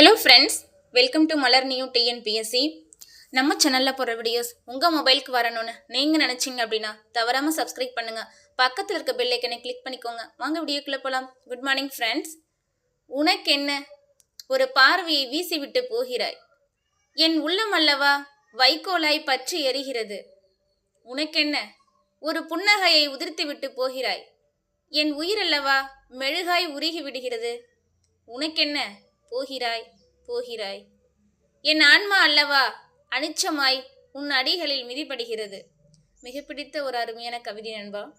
Hello friends welcome to Malar new TNPSC நம்ம சேனலில் போகிற வீடியோஸ் உங்கள் மொபைலுக்கு வரணும்னு நீங்கள் நினச்சிங்க அப்படின்னா தவறாமல் சப்ஸ்கிரைப் பண்ணுங்கள் பக்கத்தில் இருக்க பெல் ஐக்கனை கிளிக் பண்ணிக்கோங்க. வாங்க வீடியோக்குள்ளே போகலாம் குட் மார்னிங் ஃப்ரெண்ட்ஸ் உனக்கு என்ன ஒரு பார்வையை வீசிவிட்டு போகிறாய்? என் உள்ளம் அல்லவா வைக்கோலாய் பற்றி எரிகிறது. உனக்கென்ன ஒரு புன்னகையை உதிர்த்து விட்டு போகிறாய்? என் உயிரல்லவா மெழுகாய் உருகி விடுகிறது. உனக்கென்ன போகிறாய் போகிறாய். என் ஆன்மா அல்லவா அனிச்சமாய் உன் அடிகளில் மிதிப்படுகிறது மிக பிடித்த ஒரு அருமையான கவிதை நண்பா.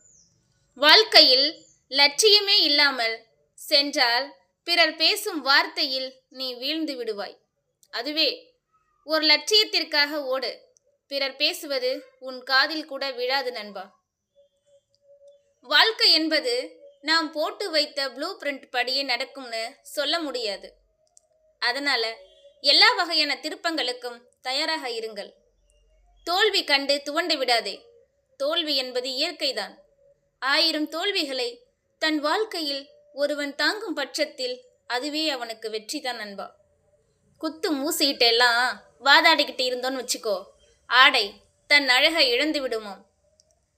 வாழ்க்கையில் லட்சியமே இல்லாமல் சென்றால் பிறர் பேசும் வார்த்தையில் நீ வீழ்ந்து விடுவாய். அதுவே ஒரு லட்சியத்திற்காக ஓடு. பிறர் பேசுவது உன் காதில் கூட விழாது நண்பா. வாழ்க்கை என்பது நாம் போட்டு வைத்த ப்ளூ பிரிண்ட் படியே நடக்கும்னு சொல்ல முடியாது. அதனால எல்லா வகையான திருப்பங்களுக்கும் தயாராக இருங்கள். தோல்வி கண்டு துவண்டு விடாதே. தோல்வி என்பது இயற்கைதான். ஆயிரம் தோல்விகளை தன் வாழ்க்கையில் ஒருவன் தாங்கும் பட்சத்தில் அதுவே அவனுக்கு வெற்றி தான் நண்பா. குத்து மூசிக்கிட்டெல்லாம் வாதாடிக்கிட்டு இருந்தோன்னு வச்சுக்கோ. ஆடை தன் அழகை இழந்து விடுமாம்.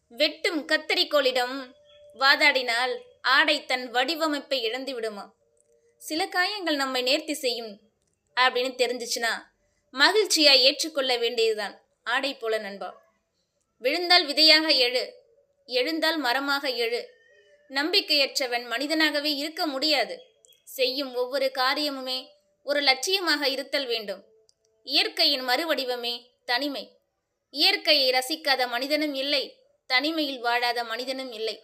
வெட்டும் கத்தரிக்கோளிடம் வாதாடினால் ஆடை தன் வடிவமைப்பை இழந்து விடுமாம். சில காயங்கள் நம்மை நேர்த்தி செய்யும் அப்படின்னு தெரிஞ்சிச்சுன்னா மகிழ்ச்சியாக ஏற்றுக்கொள்ள வேண்டியதுதான். ஆடை போல நண்பா. விழுந்தால் விதையாக எழு எழுந்தால் மரமாக எழு. நம்பிக்கையற்றவன் மனிதனாகவே இருக்க முடியாது. செய்யும் ஒவ்வொரு காரியமுமே ஒரு லட்சியமாக இருத்தல் வேண்டும். இயற்கையின் மறுவடிவமே தனிமை. இயற்கையை ரசிக்காத மனிதனும் இல்லை தனிமையில் வாழாத மனிதனும் இல்லை.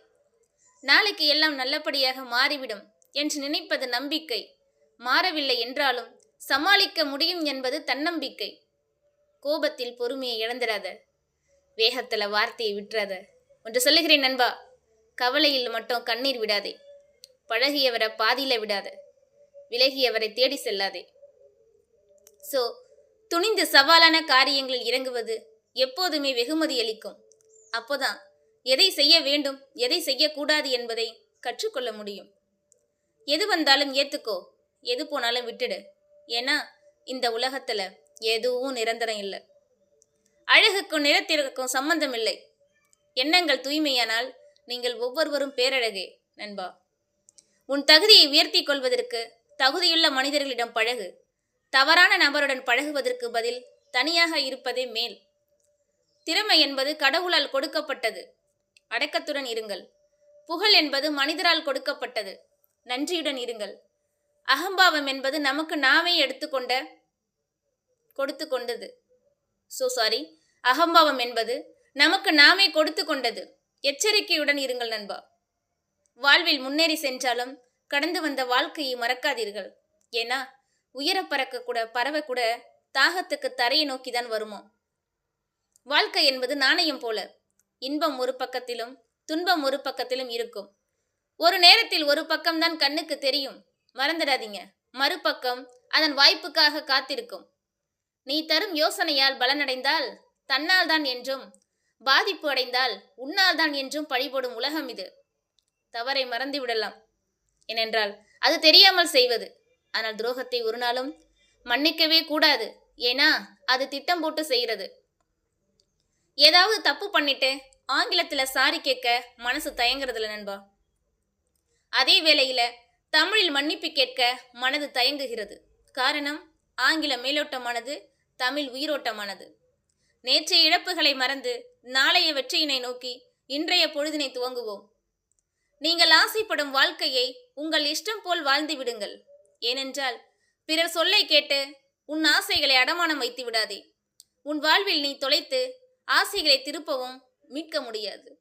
நாளைக்கு எல்லாம் நல்லபடியாக மாறிவிடும். என்று நினைப்பது நம்பிக்கை. மாறவில்லை என்றாலும் சமாளிக்க முடியும் என்பது தன்னம்பிக்கை. கோபத்தில் பொறுமையை இழந்துடாத வேகத்தில் வார்த்தையை விட்டுறாத. ஒன்று சொல்லுகிறேன் நண்பா கவலையில் மட்டும் கண்ணீர் விடாதே. பழகியவரை பாதியில் விடாத. விலகியவரை தேடி செல்லாதே. சோ துணிந்து சவாலான காரியங்களில் இறங்குவது எப்போதுமே வெகுமதி அளிக்கும். அப்போதான் எதை செய்ய வேண்டும் எதை செய்யக்கூடாது என்பதை கற்றுக்கொள்ள முடியும். எது வந்தாலும் ஏற்றுக்கோ எது போனாலும் விட்டுடு. ஏன்னா இந்த உலகத்தில் எதுவும் நிரந்தரம் இல்லை. அழகுக்கும் நிறத்திற்கும் சம்பந்தம் இல்லை. எண்ணங்கள் தூய்மையானால் நீங்கள் ஒவ்வொருவரும் பேரழகே நண்பா. உன் தகுதியை உயர்த்தி கொள்வதற்கு தகுதியுள்ள மனிதர்களிடம் பழகு. தவறான நபருடன் பழகுவதற்கு பதில் தனியாக இருப்பதே மேல். திறமை என்பது கடவுளால் கொடுக்கப்பட்டது. அடக்கத்துடன் இருங்கள். புகழ் என்பது மனிதரால் கொடுக்கப்பட்டது. நன்றியுடன் இருங்கள். அகம்பாவம் என்பது நமக்கு நாமே எடுத்துக்கொண்ட கொடுத்து கொண்டது ஸோ சாரி அகம்பாவம் என்பது நமக்கு நாமே கொடுத்து கொண்டது எச்சரிக்கையுடன் இருங்கள் நண்பா. வாழ்வில் முன்னேறி சென்றாலும் கடந்து வந்த வாழ்க்கையை மறக்காதீர்கள். ஏன்னா உயர பறக்க கூட பறவை கூட தாகத்துக்கு தரையை நோக்கிதான் வருமோ? வாழ்க்கை என்பது நாணயம் போல. இன்பம் ஒரு பக்கத்திலும் துன்பம் ஒரு பக்கத்திலும் இருக்கும். ஒரு நேரத்தில் ஒரு பக்கம்தான் கண்ணுக்கு தெரியும். மறந்துடாதீங்க. மறுபக்கம் அதன் வாய்ப்புக்காக காத்திருக்கும். நீ தரும் யோசனையால் பலனடைந்தால் தன்னால் தான் என்றும் பாதிப்பு அடைந்தால் உன்னால் தான் என்றும் பழிபடும் உலகம் இது. தவறை மறந்து விடலாம் ஏனென்றால் அது தெரியாமல் செய்வது. ஆனால் துரோகத்தை ஒரு நாளும் மன்னிக்கவே கூடாது. ஏன்னா அது திட்டம் போட்டு செய்கிறது. ஏதாவது தப்பு பண்ணிட்டு ஆங்கிலத்தில் சாரி கேட்க மனசு தயங்குறதில்ல நண்பா. அதே வேளையில் தமிழில் மன்னிப்பு கேட்க மனது தயங்குகிறது. காரணம் ஆங்கில மேலோட்டமானது தமிழ் உயிரோட்டமானது. நேற்றைய இழப்புகளை மறந்து நாளைய வெற்றியினை நோக்கி இன்றைய பொழுதினை துவங்குவோம். நீங்கள் ஆசைப்படும் வாழ்க்கையை உங்கள் இஷ்டம் போல் வாழ்ந்து விடுங்கள். ஏனென்றால் பிறர் சொல்லை கேட்டு உன் ஆசைகளை அடமானம் வைத்து விடாதே. உன் வாழ்வில் நீ தொலைத்து ஆசைகளை திருப்பவும் மீட்க முடியாது.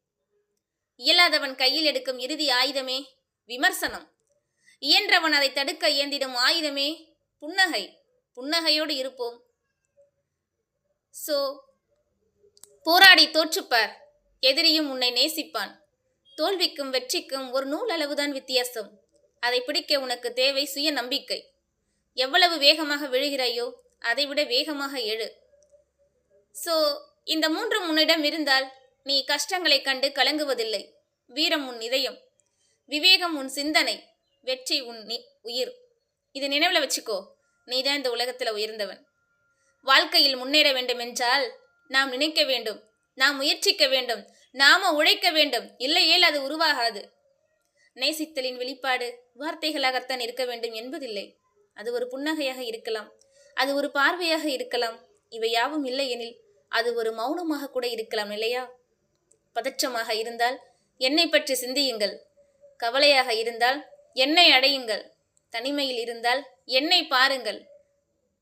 இயலாதவன் கையில் எடுக்கும் இறுதி ஆயுதமே விமர்சனம். இயன்றவன் அதை தடுக்க இயந்திடும் ஆயுதமே புன்னகை. புன்னகையோடு இருப்போம். சோ போராடி தோற்றுப்பார். எதிரியும் உன்னை நேசிப்பான். தோல்விக்கும் வெற்றிக்கும் ஒரு நூல் அளவுதான் வித்தியாசம். அதை பிடிக்க உனக்கு தேவை சுய நம்பிக்கை. எவ்வளவு வேகமாக விழுகிறாயோ அதைவிட வேகமாக எழு. சோ இந்த மூன்றும் உன்னிடம் இருந்தால் நீ கஷ்டங்களைக் கண்டு கலங்குவதில்லை. வீரம் உன் இதயம். விவேகம் உன் சிந்தனை வெற்றி உன் நி- உயிர். இதை நினைவில் வச்சுக்கோ நீதான் இந்த உலகத்தில் உயர்ந்தவன். வாழ்க்கையில் முன்னேற வேண்டும் என்றால் நாம் நினைக்க வேண்டும் நாம் முயற்சிக்க வேண்டும் நாம உழைக்க வேண்டும். இல்லையேல் அது உருவாகாது. நேசித்தலின் வெளிப்பாடு வார்த்தைகளாகத்தான் இருக்க வேண்டும் என்பதில்லை. அது ஒரு புன்னகையாக இருக்கலாம் அது ஒரு பார்வையாக இருக்கலாம். இவை யாவும் இல்லை எனில் அது ஒரு மௌனமாக கூட இருக்கலாம் இல்லையா? பதற்றமாக இருந்தால் என்னை பற்றி சிந்தியுங்கள். கவலையாக இருந்தால் என்னை அடையுங்கள். தனிமையில் இருந்தால் என்னை பாருங்கள்.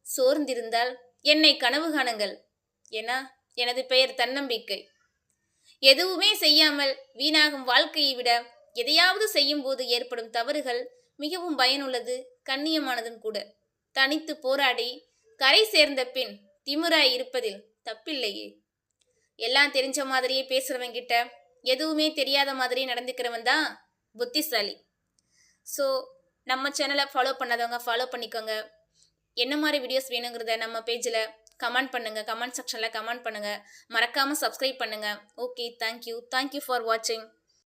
சோர்ந்திருந்தால் என்னை கனவு காணுங்கள் என எனது பெயர் தன்னம்பிக்கை. எதுவுமே செய்யாமல் வீணாகும் வாழ்க்கையை விட எதையாவது செய்யும்போது ஏற்படும் தவறுகள் மிகவும் பயனுள்ளது கண்ணியமானதும் கூட. தனித்து போராடி கரை சேர்ந்த பின் திமுறாய் இருப்பதில் தப்பில்லையே. எல்லாம் தெரிஞ்ச மாதிரியே பேசுறவங்கிட்ட எதுவுமே தெரியாத மாதிரியே நடந்துக்கிறவன் தான். புத்திசாலி. ஸோ நம்ம சேனலை ஃபாலோ பண்ணாதவங்க ஃபாலோ பண்ணிக்கோங்க. என்ன மாதிரி வீடியோஸ் வேணுங்கிறத நம்ம பேஜில் கமெண்ட் பண்ணுங்கள் கமெண்ட் செக்ஷனில் கமெண்ட் பண்ணுங்கள் மறக்காமல் சப்ஸ்கிரைப் பண்ணுங்க. ஓகே தேங்க்யூ தேங்க்யூ ஃபார் வாட்சிங்